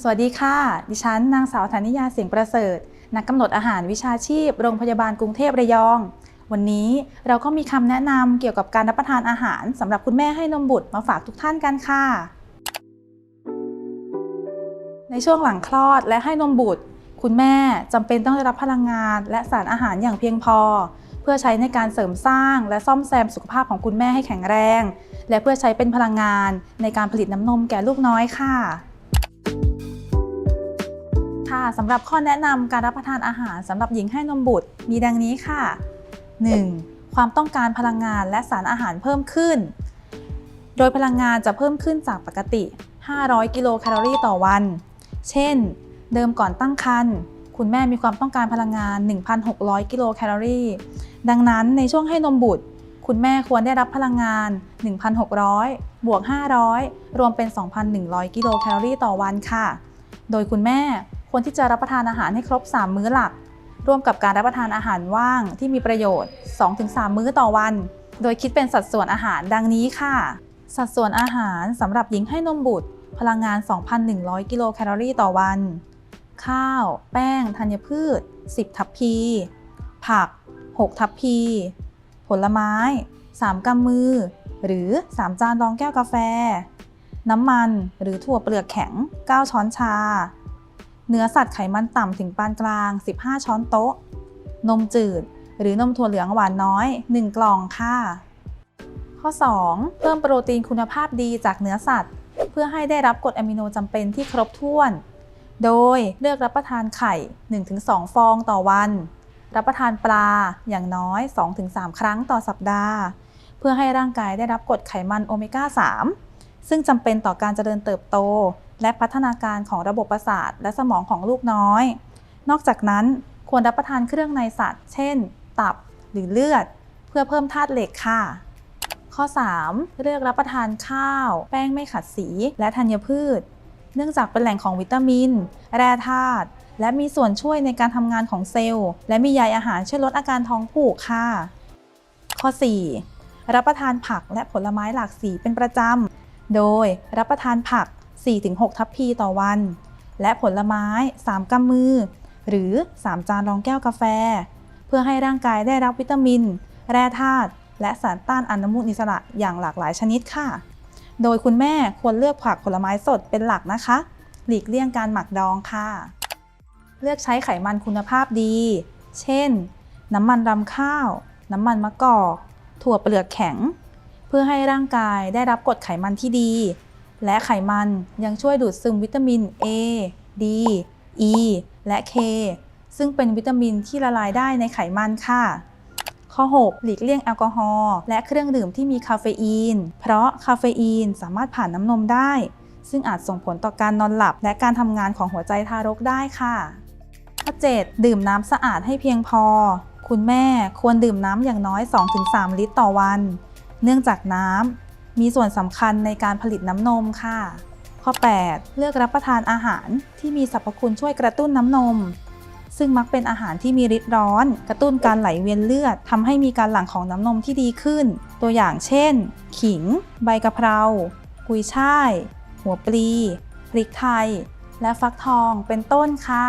สวัสดีค่ะ ดิฉันนางสาวธนิยาเสียงประเสริฐ นักกำหนดอาหารวิชาชีพ โรงพยาบาลกรุงเทพระยอง วันนี้เราก็มีคำแนะนำเกี่ยวกับการรับประทานอาหารสำหรับคุณแม่ให้นมบุตรมาฝากทุกท่านกันค่ะ ในช่วงหลังคลอดและให้นมบุตร คุณแม่จำเป็นต้องได้รับพลังงาน และสารอาหารอย่างเพียงพอ เพื่อใช้ในการเสริมสร้างและซ่อมแซมสุขภาพของคุณแม่ให้แข็งแรง และเพื่อใช้เป็นพลังงานในการผลิตน้ำนมแก่ลูกน้อยค่ะ สำหรับข้อแนะนำการรับประทานอาหารสำหรับหญิงให้นมบุตรมีดังนี้ค่ะ 1. ความต้องการพลังงานและสารอาหารเพิ่มขึ้น โดยพลังงานจะเพิ่มขึ้นจากปกติ 500 กิโลแคลอรี่ต่อวัน เช่น เดิมก่อนตั้งครรภ์คุณแม่มีความต้องการพลังงาน 1,600 กิโลแคลอรี่ ดังนั้นในช่วงให้นมบุตร คุณแม่ควรได้รับพลังงาน 1,600 บวก 500 รวมเป็น 2,100 กิโลแคลอรี่ต่อวันค่ะ โดยคุณแม่ ควรที่จะรับประทานอาหารให้ครบ 3 มื้อหลัก ร่วมกับการรับประทานอาหารว่างที่มีประโยชน์ 2-3 มื้อต่อวัน โดยคิดเป็นสัดส่วนอาหารดังนี้ค่ะ สัดส่วนอาหารสำหรับหญิงให้นมบุตร พลังงาน 2,100 กิโลแคลอรี่ต่อวัน ข้าว แป้ง ธัญพืช 10 ทัพพี ผัก 6 ทัพพี ผลไม้ 3กำมือ หรือ 3 จานรองแก้วกาแฟ น้ำมันหรือถั่วเปลือกแข็ง 9 ช้อนชา เนื้อสัตว์ไขมันต่ำถึงปานกลาง 15 ช้อนโต๊ะ นมจืด หรือนมถั่วเหลืองหวานน้อย 1 กล่องค่ะ ข้อ 2 เพิ่มโปรตีนคุณภาพดีจากเนื้อสัตว์ เพื่อให้ได้รับกรดอะมิโนจำเป็นที่ครบถ้วน โดยเลือกรับประทานไข่ 1-2 ฟองต่อวัน รับประทานปลาอย่างน้อย 2-3 ครั้งต่อสัปดาห์ เพื่อให้ร่างกายได้รับกรดไขมันโอเมก้า 3 ซึ่งจำเป็นต่อการเจริญเติบโต และพัฒนาการของระบบประสาทและสมองของลูกน้อย นอกจากนั้นควรรับประทานเครื่องในสัตว์ เช่น ตับหรือเลือด เพื่อเพิ่มธาตุเหล็กค่ะ ข้อ 3 เลือกรับประทานข้าว แป้งไม่ขัดสี และธัญพืช เนื่องจากเป็นแหล่งของวิตามิน แร่ธาตุและมีส่วนช่วยในการทำงานของเซลล์ และมีใยอาหารช่วยลดอาการท้องผูกค่ะ ข้อ 4 รับประทานผักและผลไม้หลากสีเป็นประจำ โดยรับประทานผัก 4-6 ทัพพีต่อวัน และผลไม้ 3กำมือ หรือ 3 จานรองแก้วกาแฟ เพื่อให้ร่างกายได้รับวิตามิน แร่ธาตุและสารต้านอนุมูลอิสระอย่างหลากหลายชนิดค่ะ โดยคุณแม่ควรเลือกผักผลไม้สดเป็นหลักนะคะ หลีกเลี่ยงการหมักดองค่ะ เลือกใช้ไขมันคุณภาพดี เช่น น้ำมันรำข้าว น้ำมันมะกอก ถั่วเปลือกแข็ง เพื่อให้ร่างกายได้รับกรดไขมันที่ดี และไขมันยังช่วยดูดซึมวิตามิน A D E และ K ซึ่งเป็นวิตามินที่ละลายได้ในไขมันค่ะ ข้อ 6 หลีกเลี่ยงแอลกอฮอล์และเครื่องดื่มที่มีคาเฟอีน เพราะคาเฟอีนสามารถผ่านน้ำนมได้ ซึ่งอาจส่งผลต่อการนอนหลับ และการทำงานของหัวใจทารกได้ค่ะ ข้อ 7 ดื่มน้ำสะอาดให้เพียงพอ คุณแม่ควรดื่มน้ำอย่างน้อย 2-3 ลิตรต่อวัน เนื่องจากน้ำ มีส่วนสำคัญในการผลิตน้ำนมค่ะ ข้อ 8 เลือกรับประทานอาหารที่มีสรรพคุณช่วยกระตุ้นน้ำนม ซึ่งมักเป็นอาหารที่มีฤทธิ์ร้อน กระตุ้นการไหลเวียนเลือดทำให้มีการหลั่งของน้ำนมที่ดีขึ้น ตัวอย่างเช่น ขิง ใบกะเพรา กุยช่าย หัวปลี พริกไทย และฟักทองเป็นต้นค่ะ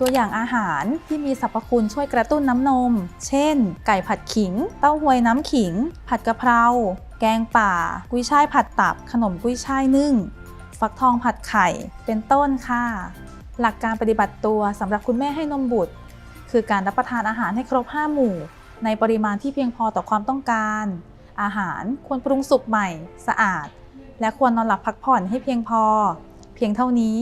ตัวอย่างอาหารที่มีสรรพคุณช่วยกระตุ้นน้ำนม เช่น ไก่ผัดขิง เต้าหวยน้ำขิง ผัดกะเพรา แกงป่า กุ้ยช่ายผัดตับ ขนมกุ้ยช่ายนึ่ง ฟักทองผัดไข่ เป็นต้นค่ะ หลักการปฏิบัติตัวสำหรับคุณแม่ให้นมบุตร คือการรับประทานอาหารให้ครบ 5 หมู่ ในปริมาณที่เพียงพอต่อความต้องการ อาหารควรปรุงสุกใหม่ สะอาด และควรนอนหลับพักผ่อนให้เพียงพอ เพียงเท่านี้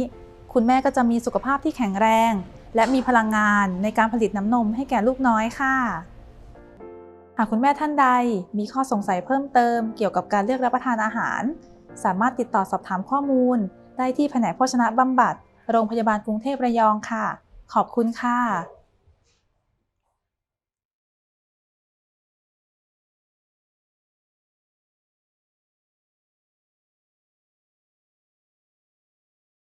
คุณแม่ก็จะมีสุขภาพที่แข็งแรง และมีพลังงานในการผลิตน้ำนมให้แก่ลูกน้อยค่ะ หากคุณแม่ท่านใดมีข้อสงสัยเพิ่มเติมเกี่ยวกับการเลือกรับประทานอาหาร สามารถติดต่อสอบถามข้อมูล ได้ที่แผนกโภชนะบำบัด โรงพยาบาลกรุงเทพระยองค่ะ ขอบคุณค่ะ